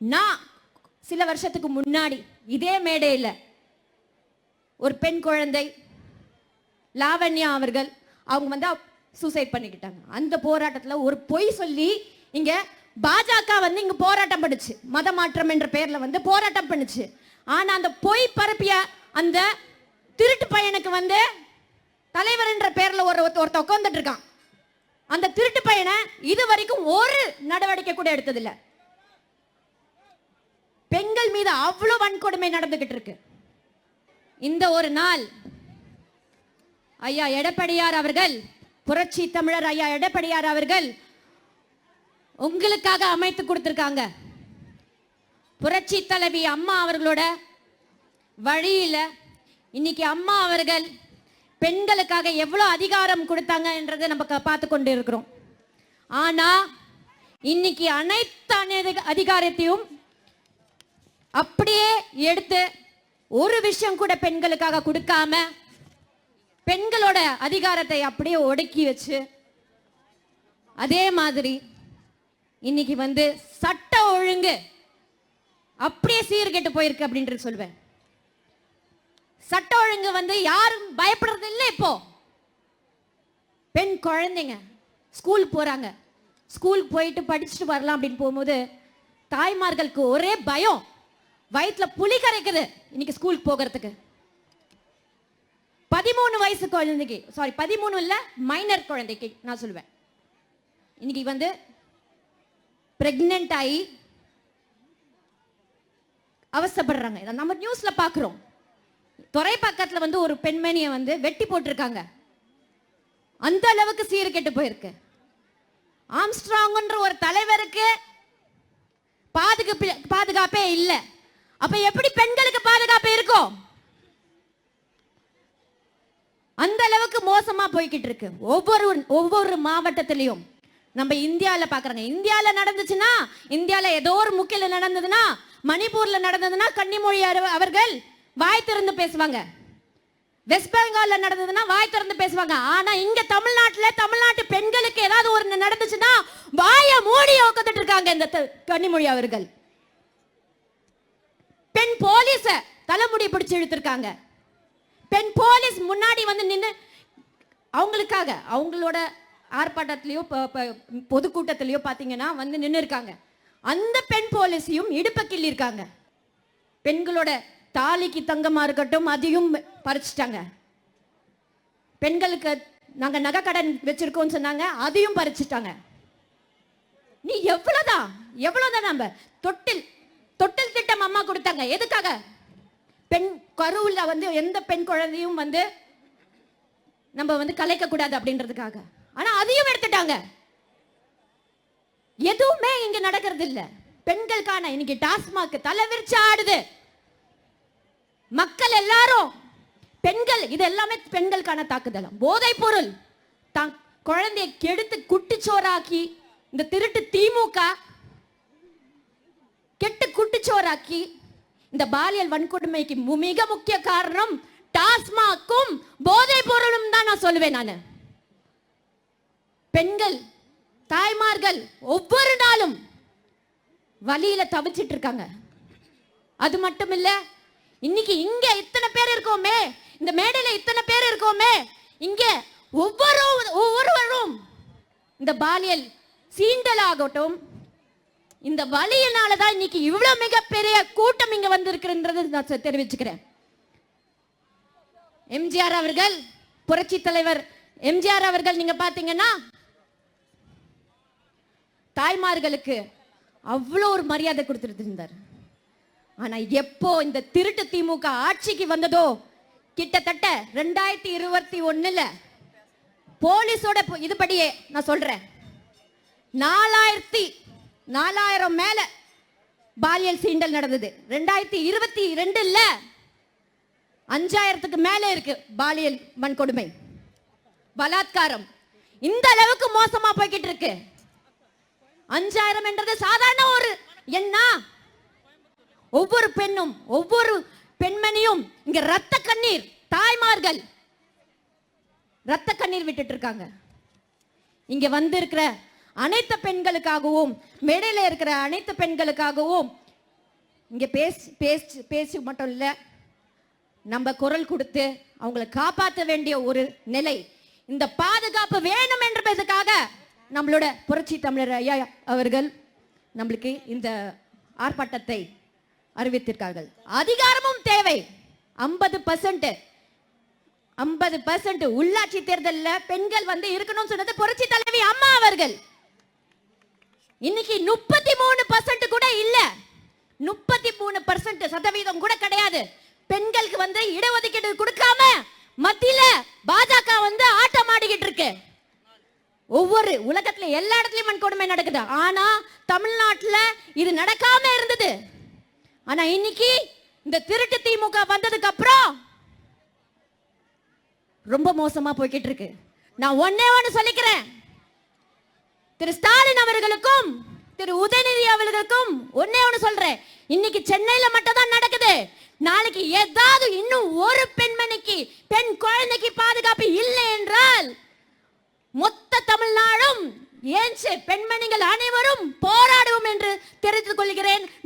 நான் சில வருஷத்துக்கு முன்னாடி இதே மேடையில் ஒரு பெண் குழந்தை லாவண்யா அவர்கள் அவங்க வந்து சூசைட் பண்ணிக்கிட்டாங்க. அந்த போராட்டத்தில் ஒரு பொய் சொல்லி இங்கே பாஜக வந்து இங்கே போராட்டம் பண்ணுச்சு. மத மாற்றம் என்ற பெயரில் வந்து போராட்டம் பண்ணுச்சு. ஆனால் அந்த பொய் பரப்பிய அந்த திருட்டு பையனுக்கு வந்து தலைவர் என்ற பெயரில் ஒரு ஒருத்த உட்காந்துட்டு இருக்கான். அந்த திருட்டு பையனை இது வரைக்கும் ஒரு நடவடிக்கை கூட எடுத்ததில்லை. மீது அவ்வளவு வன்கொடுமை நடந்துகிட்டு இருக்கு இந்த ஒரு நாள் ஐயா எடப்படியார் அவர்கள் புரட்சி தமிழர் ஐயா எடப்படியார் அவர்கள் உங்களுக்காக அமைத்து கொடுத்திருக்காங்க. புரட்சி தலைவி அம்மா அவர்களோட வழியில இன்னைக்கு அம்மா அவர்கள் பெண்களுக்காக எவ்வளவு அதிகாரம் கொடுத்தாங்கன்றதை நம்ம பார்த்து கொண்டு இருக்கிறோம் ஆனா இன்னைக்கு அனைத்து அதிகாரத்தையும் அப்படியே எடுத்து ஒரு விஷயம் கூட பெண்களுக்காக கொடுக்காம பெண்களோட அதிகாரத்தை அப்படியே ஒடுக்கி வச்சு அதே மாதிரி இன்னைக்கு வந்து சட்ட ஒழுங்கு அப்படியே சீர்கெட்டு போயிருக்கு அப்படின்றது சொல்லுவேன் சட்ட ஒழுங்கு வந்து யாரும் பயப்படுறது இல்லை இப்போ. பெண் குழந்தைங்க ஸ்கூல் போறாங்க. ஸ்கூல் போயிட்டு படிச்சுட்டு வரலாம் அப்படின்னு போகும்போது தாய்மார்களுக்கு ஒரே பயம். வயிற்றுல புலி கரைக்குது. இன்னைக்கு ஸ்கூலுக்கு போகிறதுக்கு. பதிமூணு வயசு குழந்தைக்கு சாரி பதிமூணு இல்லை மைனர் குழந்தைக்கு நான் சொல்லுவேன். இன்னைக்கு வந்து பிரெக்னென்ட் ஆகி அவசப்படுறாங்க. இதை நம்ம நியூஸ்ல பார்க்குறோம் துறை பக்கத்தில் வந்து ஒரு பெண்மணியை வந்து வெட்டி போட்டிருக்காங்க. அந்த அளவுக்கு சீர்கெட்டு போயிருக்கு. ஆம்ஸ்ட்ராங்ன்ற ஒரு தலைவருக்கு பாதுகாப்பு பாதுகாப்பே இல்லை. அப்ப எப்படி பெண்களுக்கு பாதுகாப்பு இருக்கும்? அந்த அளவுக்கு மோசமா போய்கிட்டு இருக்கு. ஒவ்வொரு ஒவ்வொரு மாவட்டத்திலையும். நம்ம இந்தியாவில் பாக்குறாங்க. இந்தியாவில் நடந்துச்சுன்னா இந்தியாவில் ஏதோ ஒரு முக்கியில் நடந்ததுன்னா மணிப்பூர்ல நடந்ததுன்னா கன்னிமொழி அவர்கள் வாய் திறந்து பேசுவாங்க. வெஸ்ட் பெங்கால்ல நடந்ததுன்னா வாய் திறந்து பேசுவாங்க. ஆனா இங்க தமிழ்நாட்டுல தமிழ்நாட்டு பெண்களுக்கு ஏதாவது ஒரு நடந்துச்சுன்னா வாய மூடி உட்காந்துட்டு இருக்காங்க இந்த த- கன்னிமொழி அவர்கள். பெண் போலீஸ தலைமுடி பிடிச்சு இழுத்திருக்காங்க. பெண் போலீஸ் முன்னாடி வந்து நின்று அவங்களுக்காக அவங்களோட ஆர்ப்பாட்டத்திலையோ பொதுக்கூட்டத்திலையோ பார்த்தீங்கன்னா வந்து நின்று இருக்காங்க அந்த பெண் போலீஸையும் இடுப்ப கிள்ளியிருக்காங்க பெண்களோட தாலிக்கு தங்கமா இருக்கட்டும் அதையும் பறிச்சிட்டாங்க. பெண்களுக்கு நாங்க நகை கடன் வச்சிருக்கோம்னு சொன்னாங்க அதையும் பறிச்சிட்டாங்க. நீ எவ்வளவுதான் எவ்வளவுதான் நம்ம தொட்டில் தொட்டில் திட்டம் அம்மா கொடுத்தாங்க. எதுக்காக? பெண் கருவுல வந்து எந்த பெண் குழந்தையும் வந்து நம்ம வந்து கலைக்க கூடாது அப்படின்றதுக்காக. ஆனா அதையும் எடுத்துட்டாங்க. எதுவுமே இங்க நடக்கிறது இல்ல பெண்களுக்கான இன்னைக்கு டாஸ்மாக் தலைவிரிச்சு ஆடுது. மக்கள் எல்லாரும் பெண்கள் இது எல்லாமே பெண்களுக்கான தாக்குதல். போதை பொருள். தான் குழந்தையை கெடுத்து குட்டிச்சோராக்கி இந்த திருட்டு திமுக கெட்டு குட்டிச்சோறாக்கி இந்த பாலியல் வன்கொடுமைக்கு மிக முக்கிய காரணம் டாஸ்மாக்கும் போதை பொருளும் தான் நான் சொல்லுவேன் நான். பெண்கள் தாய்மார்கள் ஒவ்வொரு நாளும் வழியில தவிச்சிட்டு இருக்காங்க. அது மட்டும் இல்ல இன்னைக்கு இங்க இத்தனை பேர் இருக்கோமே இந்த மேடையில இத்தனை பேர் இருக்கோமே இங்க ஒவ்வொரு ஒவ்வொருவரும் இந்த பாலியல் சீண்டல் ஆகட்டும் இந்த வழியினால தான் இன்னைக்கு இவ்வளவு மிகப்பெரிய கூட்டம் இங்க வந்திருக்குன்றது நான் தெரிவிச்சுக்கிறேன். எம்ஜிஆர் அவர்கள் புரட்சி தலைவர் எம்ஜிஆர் அவர்கள் நீங்க பாத்தீங்கன்னா தாய்மார்களுக்கு அவ்வளோ ஒரு மரியாதை கொடுத்துட்டு இருந்தார். ஆனா எப்போ இந்த திருட்டு திமுக ஆட்சிக்கு வந்ததோ கிட்டத்தட்ட ரெண்டாயிரத்தி இருபத்தி ஒண்ணுல போலீஸோட இதுபடியே நான் சொல்றேன். நாலாயிரத்தி நாலாயிரம் மேல பாலியல் சீண்டல் நடந்தது. ரெண்டாயிரத்தி இருபத்தி ரெண்டு இல்ல அஞ்சாயிரத்துக்கு மேல இருக்கு பாலியல் வன்கொடுமை. பலாத்காரம். இந்த அளவுக்கு மோசமா போய்கிட்டு இருக்கு. அஞ்சாயிரம் என்றது சாதாரண ஒரு எண்ணா? ஒவ்வொரு பெண்ணும் ஒவ்வொரு பெண்மணியும் இங்க ரத்த கண்ணீர் தாய்மார்கள் ரத்த கண்ணீர் விட்டுட்டு இருக்காங்க. இங்க வந்திருக்கிற அனைத்து பெண்களுக்காகவும் மேடையில் இருக்கிற அனைத்து பெண்களுக்காகவும் இங்கே பேசி பேசி பேசி மட்டும் இல்லை. நம்ம குரல் கொடுத்து அவங்கள காப்பாற்ற வேண்டிய ஒரு நிலை. இந்த பாதுகாப்பு வேணும் என்பதற்காக நம்மளோட புரட்சி தமிழர் ஐயா அவர்கள் நம்மளுக்கு இந்த ஆர்ப்பாட்டத்தை அறிவித்திருக்கார்கள். அதிகாரமும் தேவை. ஐம்பது பர்சன்ட் ஐம்பது பர்சன்ட் உள்ளாட்சி தேர்தலில் பெண்கள் வந்து இருக்கணும்னு சொன்னது புரட்சி தலைவி அம்மா அவர்கள். இன்னைக்கு முப்பத்தி மூணு பர்சன்ட் கூட இல்ல. முப்பத்தி மூணு பர்சன்ட் சதவீதம் கூட கிடையாது. பெண்களுக்கு வந்து இடஒதுக்கீடு கொடுக்காம மத்தியில பாஜக வந்து ஆட்டம் ஆடிக்கிட்டு இருக்கு. ஒவ்வொரு உலகத்துல எல்லா இடத்துலயும் வன்கொடுமை நடக்குது. ஆனா தமிழ்நாட்டுல இது நடக்காம இருந்தது. ஆனா இன்னைக்கு இந்த திருட்டு திமுக வந்ததுக்கு அப்புறம் ரொம்ப மோசமா போய்கிட்டு இருக்கு. நான் ஒன்னே ஒன்னு சொல்லிக்கிறேன். திரு ஸ்டாலின் அவர்களுக்கும் திரு உதயநிதி அவர்களுக்கும் ஒன்னே ஒண்ணு சொல்றேன். இன்னைக்கு சென்னையில மட்டும் தான் நடக்குது. நாளைக்கு ஏதாவது இன்னும் ஒரு பெண்மணிக்கு பெண் குழந்தைக்கு பாதுகாப்பு இல்லை என்றால் மொத்த தமிழ்நாடும் ஏன் பெண்மணிகள் அனைவரும் போராடுவோம் என்று தெரிந்து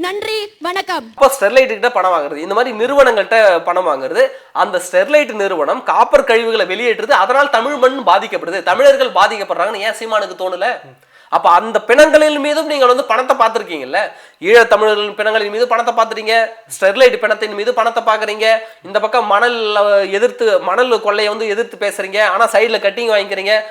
நன்றி வணக்கம். அப்போ ஸ்டெர்லைட் கிட்ட பணம் வாங்குறது. இந்த மாதிரி நிறுவனங்கள்கிட்ட பணம் வாங்குறது. அந்த ஸ்டெர்லைட் நிறுவனம் காப்பர் கழிவுகளை வெளியேற்றுது. அதனால் தமிழ் மண் பாதிக்கப்படுது. தமிழர்கள் பாதிக்கப்படுறாங்கன்னு ஏன் சீமானுக்கு தோணல? அப்ப அந்த பிணங்களின் மீதும் நீங்கள் வந்து பணத்தை பார்த்துருக்கீங்கல்ல? ஈழத் தமிழர்களின் பிணங்களின் மீது பணத்தை பார்த்துறீங்க ஸ்டெர்லைட் பிணத்தின் மீது பணத்தை பார்க்குறீங்க. இந்த பக்கம் மணல் எதிர்த்து மணல் கொள்ளையை வந்து எதிர்த்து பேசுறீங்க. ஆனா சைடுல கட்டிங் வாங்கிக்கிறீங்க.